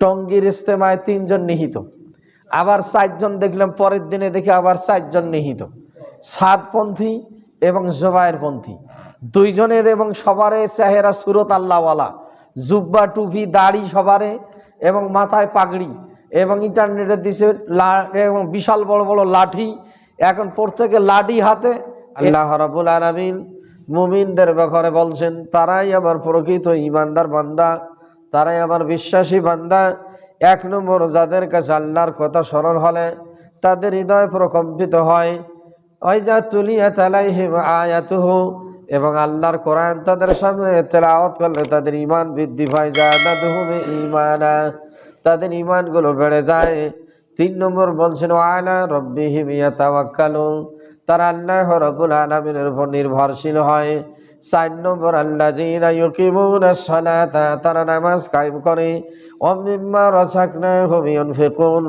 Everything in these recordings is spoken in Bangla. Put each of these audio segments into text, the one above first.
টঙ্গীর ইস্তেমায় তিনজন নিহিত। আবার চারজন দেখলাম, পরের দিনে দেখি আবার চারজন নিহিত। সাতপন্থী এবং জোবায়ের পন্থী দুইজনের এবং সবারে চেহারা সুরত আল্লাহওয়ালা। জুব্বা, টুপি, দাড়ি সবারে এবং মাথায় পাগড়ি এবং ইন্টারনেটের দিছে এবং বিশাল বড় বড় লাঠি। এখন প্রত্যেকে লাঠি হাতে আল্লাহ রাবুল আলমিন মুমিনদের ব্যাপারে বলছেন, তারাই আবার প্রকৃত ইমানদার বান্দা। তারাই আমার বিশ্বাসী বান্দা। এক নম্বর যাদের কাছে আল্লাহর কথা স্মরণ হলে তাদের হৃদয় প্রকম্পিত হয়। ওই যা আয়াতুহু, এবং আল্লাহর কোরআন তাদের সামনে তেলাওয়াত করলে তাদের ইমান বৃদ্ধি পায়। জাদাতুহুম ঈমানা, তাদের ইমানগুলো বেড়ে যায়। তিন নম্বর বলছেন আয়না রব্বিহিম ইয়াতাওয়াক্কালুন তারা আল্লাহ রব্বুল আলামিনের উপর নির্ভরশীল হয়। চার নম্বর আল্লাহ জিনা ইউকিমুনা সালাতা তারা নামাজ কায়েম করে। অমিম্মা রাযাকনাহুম ইউনফিকুন।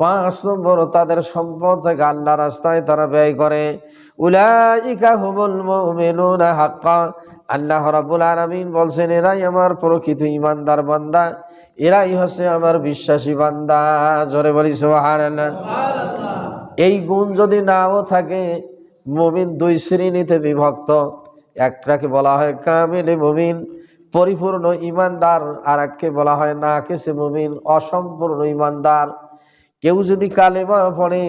পাঁচ নম্বর তাদের সম্পদ থেকে আল্লাহ রাস্তায় তারা ব্যয় করে। উলাইকা হুমুল মুমিনুনা হাক্কা। আল্লাহ রাব্বুল আলামিন বলছেন এরাই আমার প্রকৃত ইমানদার বান্দা। এরাই হচ্ছে আমার বিশ্বাসী বান্দা। জোরে বলি সুবহানাল্লাহ। এই গুণ যদি নাও থাকে মুমিন দুই শ্রেণীতে বিভক্ত। একটাকে বলা হয় কামিলে মুমিন, পরিপূর্ণ ইমানদার আর এককে বলা হয় না কেসে মুমিন, অসম্পূর্ণ ইমানদার কেউ যদি কালেমা পড়ে,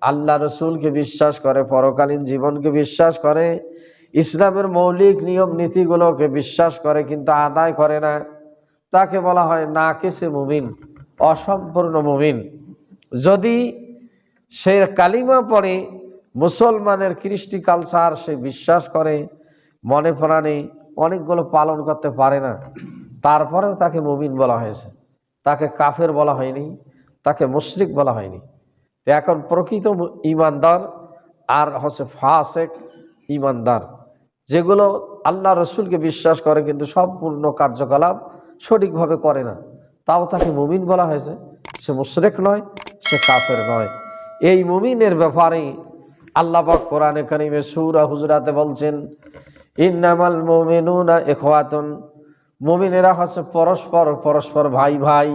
আল্লাহ রসুলকে বিশ্বাস করে, পরকালীন জীবনকে বিশ্বাস করে, ইসলামের মৌলিক নিয়ম নীতিগুলোকে বিশ্বাস করে কিন্তু আদায় করে না, তাকে বলা হয় না কেসে মুমিন, অসম্পূর্ণ মুমিন। যদি সে কালিমা পড়ে, মুসলমানের কৃষ্টি কালচার সে বিশ্বাস করে মনে প্রাণে অনেকগুলো পালন করতে পারে না। তারপরেও তাকে মুমিন বলা হয়েছে। তাকে কাফের বলা হয়নি, তাকে মুশরিক বলা হয়নি। এখন প্রকৃত ইমানদার আর হচ্ছে ফাসেক ইমানদার, যেগুলো আল্লাহ রসুলকে বিশ্বাস করে কিন্তু সম্পূর্ণ কার্যকলাপ সঠিকভাবে করে না। তাও তাকে মুমিন বলা হয়েছে। সে মুশরেক নয়, সে কাফের নয়। এই মুমিনের ব্যাপারে আল্লাহ কোরআনে কারিমে সূরা হুজরাতে বলছেন ইন্নামাল মুমিনুনা ইখওয়াতুন, মুমিনেরা হচ্ছে পরস্পর পরস্পর ভাই ভাই।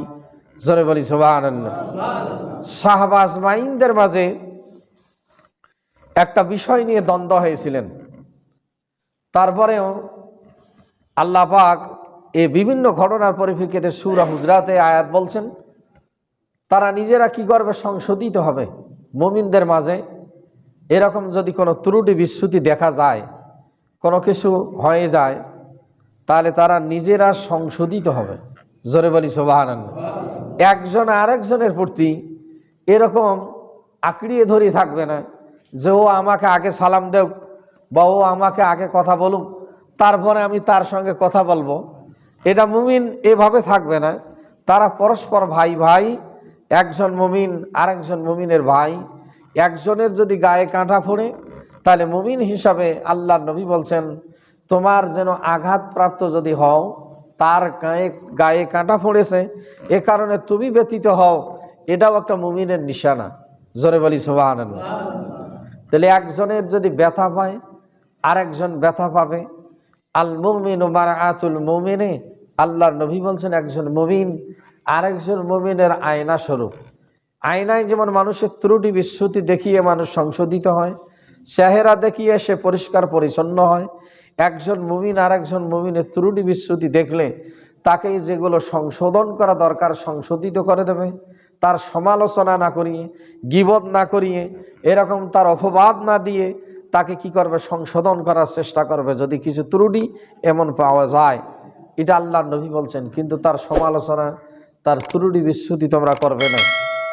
জোরে বলি সুবহানাল্লাহ। শাহবাজ মাইনদের মাঝে একটা বিষয় নিয়ে দ্বন্দ্ব হয়েছিলেন। তারপরেও আল্লাহ পাক এই বিভিন্ন ঘটনার পরিপ্রেক্ষিতে সুরা হুজরাতে আয়াত বলছেন, তারা নিজেরা কি করবে সংশোধিত হবে মুমিনদের মাঝে? এরকম যদি কোনো ত্রুটি বিচ্যুতি দেখা যায় কোনো কিছু হয়ে যায়, তাহলে তারা নিজেরা সংশোধিত হবে। জোরে বলি সোবাহান একজন আরেকজনের প্রতি এরকম আঁকড়িয়ে ধরে থাকবে না যে ও আমাকে আগে সালাম দেও বা ও আমাকে আগে কথা বলুক, তারপরে আমি তার সঙ্গে কথা বলব। এটা মুমিন এভাবে থাকবে না। তারা পরস্পর ভাই ভাই, একজন মুমিন, আরেকজন মুমিনের ভাই। একজনের যদি গায়ে কাঁটা ফোড়ে তাহলে মুমিন হিসাবে আল্লাহ নবী বলছেন, তোমার যেন আঘাতপ্রাপ্ত যদি হও, তার গায়ে গায়ে কাঁটা পড়েছে, এ কারণে তুমি ব্যতীত হও। এটাও একটা মুমিনের নিশানা। জোরে বলি সোবাহান তাহলে একজনের যদি ব্যথা পায়, আরেকজন ব্যথা পাবে। আল মুমিন মারা আতুল মুমিনে, আল্লাহর নবী বলছেন, একজন মুমিন, আরেকজন মুমিনের আয়না স্বরূপ। আয়নায় যেমন মানুষের ত্রুটি বিচ্যুতি দেখিয়ে মানুষ সংশোধিত হয় চেহারা দেখিয়ে সে পরিষ্কার পরিচ্ছন্ন হয়। একজন মুমিন আর একজন মুমিনের ত্রুটি বিশ্রুতি দেখলে তাকে যেগুলো সংশোধন করা দরকার সংশোধিত করে দেবে। তার সমালোচনা না করিয়ে, গিবত না করিয়ে, এরকম তার অপবাদ না দিয়ে তাকে কি করবে? সংশোধন করার চেষ্টা করবে। যদি কিছু ত্রুটি এমন পাওয়া যায়, এটা আল্লাহ নবী বলছেন, কিন্তু তার সমালোচনা, তার ত্রুটি বিশ্রুতি তোমরা করবে না।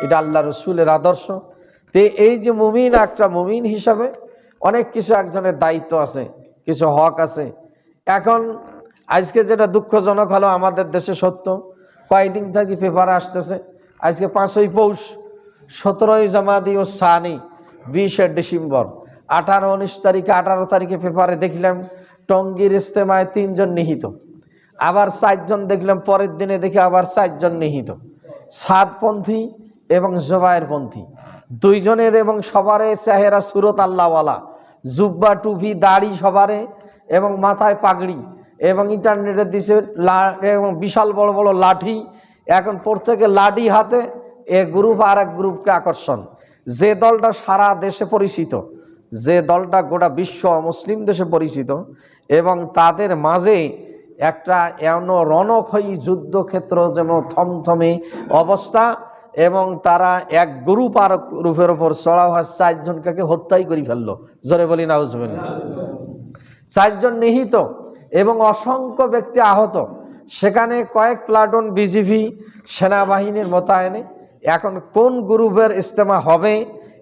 এটা আল্লাহ রসুলের আদর্শ। তে এই যে মুমিন একটা মুমিন হিসাবে অনেক কিছু একজনের দায়িত্ব আছে, কিছু হক আছে। এখন আজকে যেটা দুঃখজনক হলো, আমাদের দেশে সত্য, কয়েকদিন থাকি পেপারে আসতেছে, আজকে পাঁচই পৌষ, সতেরোই জমাদি ও সানি, বিশে ডিসেম্বর। আঠারো, উনিশ তারিখে, আঠারো তারিখে পেপারে দেখলাম, টঙ্গীর ইস্তেমায় তিনজন নিহিত। আবার চারজন দেখলাম, পরের দিনে দেখি আবার চারজন নিহিত। সাতপন্থী এবং জোবায়ের পন্থী দুইজনের এবং সবারে চেহারা সুরত আল্লাহওয়ালা। জুব্বা, টুপি, দাড়ি সবারে এবং মাথায় পাগড়ি এবং ইন্টারনেটের দিছে লা, এবং বিশাল বড় বড় লাঠি। এখন প্রত্যেকে লাঠি হাতে, এ গ্রুপ আর এক গ্রুপকে আকর্ষণ। যে দলটা সারা দেশে পরিচিত, যে দলটা গোটা বিশ্ব মুসলিম দেশে পরিচিত, এবং তাদের মাঝে একটা এমন রণক্ষয়ী যুদ্ধক্ষেত্র যেমন থমথমে অবস্থা। এবং তারা এক গ্রুপ আর গ্রুপের ওপর চড়া হয় চারজনকে হত্যাই করে ফেলল। জোরে বলি না চারজন নিহিত এবং অসংখ্য ব্যক্তি আহত। সেখানে কয়েক প্লাটুন বিজিবি সেনাবাহিনীর মোতায়েনে। এখন কোন গ্রুপের ইস্তেমা হবে?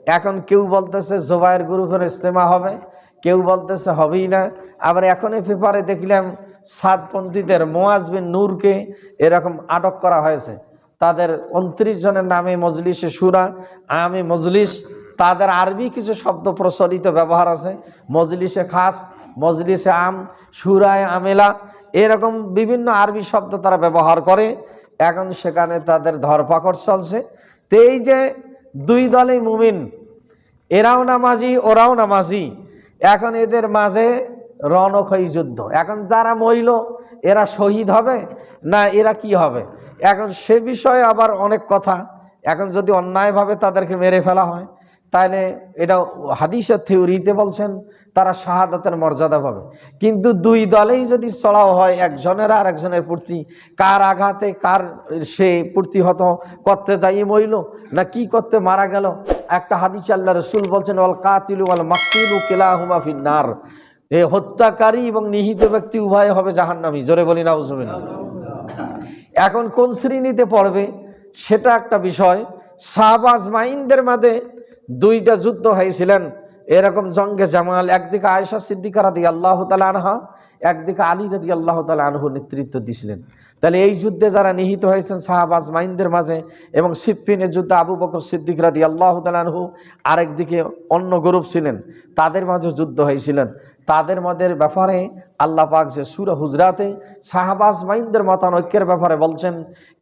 এখন কেউ বলতেছে জোবাইয়ের গ্রুপের ইস্তেমা হবে। কেউ বলতেছে হবেই না। আবার এখনই পেপারে দেখলাম সাতপন্থীদের মোয়াজবিন নূরকে এরকম আটক করা হয়েছে। তাদের উনত্রিশ জনের নামে মজলিসে সুরা, আমি মজলিস, তাদের আরবি কিছু শব্দ প্রচলিত ব্যবহার আছে। মজলিসে খাস, মজলিসে আম, সুরায় আমেলা, এরকম বিভিন্ন আরবি শব্দ তারা ব্যবহার করে। এখন সেখানে তাদের ধরপাকড় চলছে। তো এই যে দুই দলেই মুমিন, এরাও নামাজি, ওরাও নামাজি, এখন এদের মাঝে রণক্ষয়ী যুদ্ধ। এখন যারা মইল, এরা শহীদ হবে না এরা কি হবে? এখন সে বিষয়ে আবার অনেক কথা। এখন যদি অন্যায়ভাবে তাদেরকে মেরে ফেলা হয়, তাহলে এটা হাদিসের থিওরিতে বলছেন, তারা শাহাদাতের মর্যাদা পাবে। কিন্তু দুই দলেই যদি চড়াও হয়, একজনের আর একজনের প্রতি, কার আঘাতে কার সে প্রতিহত করতে যাই মইল না কি করতে মারা গেল? একটা হাদিস আল্লাহ রসুল বলছেন, ওয়াল কাতিলু ওয়াল মাকতিলু কেলাহুমা ফিন্নার এ হত্যাকারী এবং নিহিত ব্যক্তি উভয় হবে জাহান্নামি। জোরে বলি না এখন কোন শ্রেণীতে পড়বে? সেটা একটা বিষয়। শাহবাজ মাইনদের মাঝে দুইটা যুদ্ধ হয়েছিলেন। এরকম জঙ্গে জামাল, একদিকে আয়েশা সিদ্দিকা রাদি আল্লাহ তালা আনহা, একদিকে আলী রাদি আল্লাহ তালা আনহু নেতৃত্ব দিয়েছিলেন তাহলে এই যুদ্ধে যারা নিহিত হয়েছেন শাহবাজ মাইনদের মাঝে এবং সিপ্পিনের যুদ্ধে আবু বকর সিদ্দিক রাদি আল্লাহ তালানহু আরেকদিকে অন্য গ্রুপ ছিলেন, তাদের মাঝে যুদ্ধ হয়েছিলেন। তাদের মধ্যে ব্যাপারে আল্লাহ পাক যে সুর হুজরাতে শাহবাজ মাইনদের মতানৈক্যের ব্যাপারে বলছেন,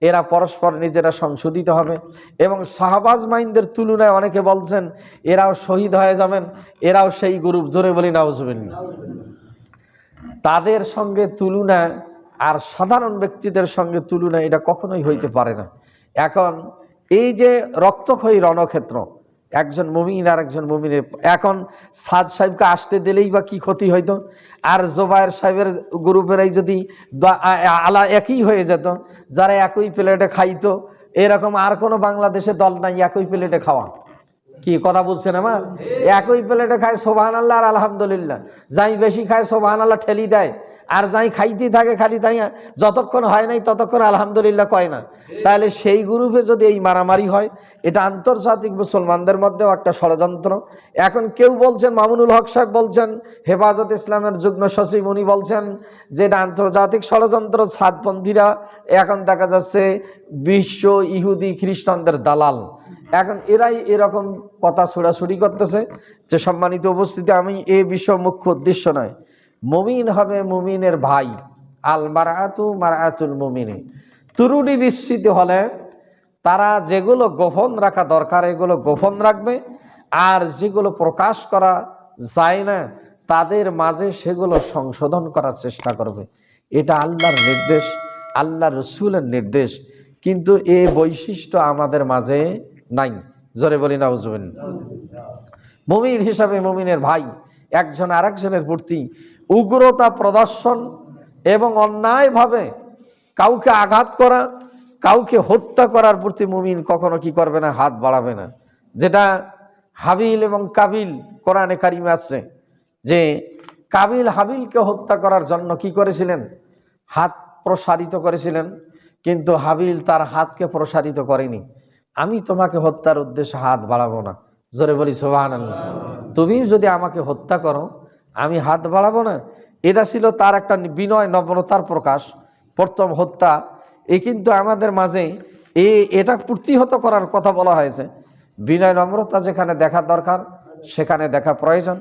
এরা পরস্পর নিজেরা সংশোধিত হবে এবং শাহবাজ মাইনদের তুলনায় অনেকে বলছেন, এরাও শহীদ হয়ে যাবেন, এরাও সেই গ্রুপ জোরে বলি নাউজবেন তাদের সঙ্গে তুলনা আর সাধারণ ব্যক্তিদের সঙ্গে তুলনা এটা কখনোই হইতে পারে না। এখন এই যে রক্তক্ষয়ী রণক্ষেত্র একজন মুমিন আর একজন মুমিনের। এখন সাদ সাহেবকে আসতে দিলেই বা কি ক্ষতি হইতো? আর জোবায়ের সাহেবের গ্রুপেরাই যদি আলা একই হয়ে যেত, যারা একই প্লেটে খাইতো, এরকম আর কোনো বাংলাদেশে দল নাই একই প্লেটে খাওয়া। কি কথা বলছেন আমার? একই প্লেটে খায় সোবাহান আল্লাহ আর আলহামদুলিল্লাহ। যাই বেশি খায় সোবাহান আল্লাহ ঠেলি দেয়। আর যাই খাইতে থাকে খালি তাই, যতক্ষণ হয় নাই ততক্ষণ আলহামদুলিল্লাহ কয় না। তাহলে সেই গ্রুপে যদি এই মারামারি হয়, এটা আন্তর্জাতিক মুসলমানদের মধ্যেও একটা ষড়যন্ত্র। এখন কেউ বলছেন, মামুনুল হক সাহেব বলছেন, হেফাজত ইসলামের যুগ্ম সচিব উনি বলছেন যে এটা আন্তর্জাতিক ষড়যন্ত্র সাতপন্থীরা এখন দেখা যাচ্ছে বিশ্ব ইহুদি খ্রিস্টানদের দালাল। এখন এরাই এরকম কথা ছোড়াছুড়ি করতেছে যে সম্মানিত উপস্থিতি, আমি এ বিষয় মুখ্য উদ্দেশ্য নয়। মুমিন হবে মুমিনের ভাই। আল মারাতু মারাতুল মুমিনে তুরুডি বিস্মিত হলে তারা যেগুলো গোপন রাখা দরকার, এগুলো গোপন রাখবে। আর যেগুলো প্রকাশ করা যায় না, তাদের মাঝে সেগুলো সংশোধন করার চেষ্টা করবে। এটা আল্লাহর নির্দেশ আল্লাহ রসুলের নির্দেশ। কিন্তু এ বৈশিষ্ট্য আমাদের মাঝে নাই। জোরে বলি না বুঝবেন মুমিন হিসাবে মুমিনের ভাই, একজন আরেকজনের প্রতি উগ্রতা প্রদর্শন এবং অন্যায়ভাবে কাউকে আঘাত করা, কাউকে হত্যা করার প্রতি মুমিন কখনো কি করবে না, হাত বাড়াবে না। যেটা হাবিল এবং কাবিল কোরআনে কারিমে আছে যে কাবিল হাবিলকে হত্যা করার জন্য কি করেছিলেন? হাত প্রসারিত করেছিলেন, কিন্তু হাবিল তার হাতকে প্রসারিত করেনি। আমি তোমাকে হত্যার উদ্দেশ্যে হাত বাড়াবো না। জোরে বলি সোহান তুমি যদি আমাকে হত্যা করো আমি হাত বাড়াবো না। এটা ছিল তার একটা বিনয় নম্রতার প্রকাশ, প্রথম হত্যা। এ কিন্তু আমাদের মাঝে এ, এটা প্রতিহত করার কথা বলা হয়েছে। বিনয় নম্রতা যেখানে দেখা দরকার, সেখানে দেখা প্রয়োজন।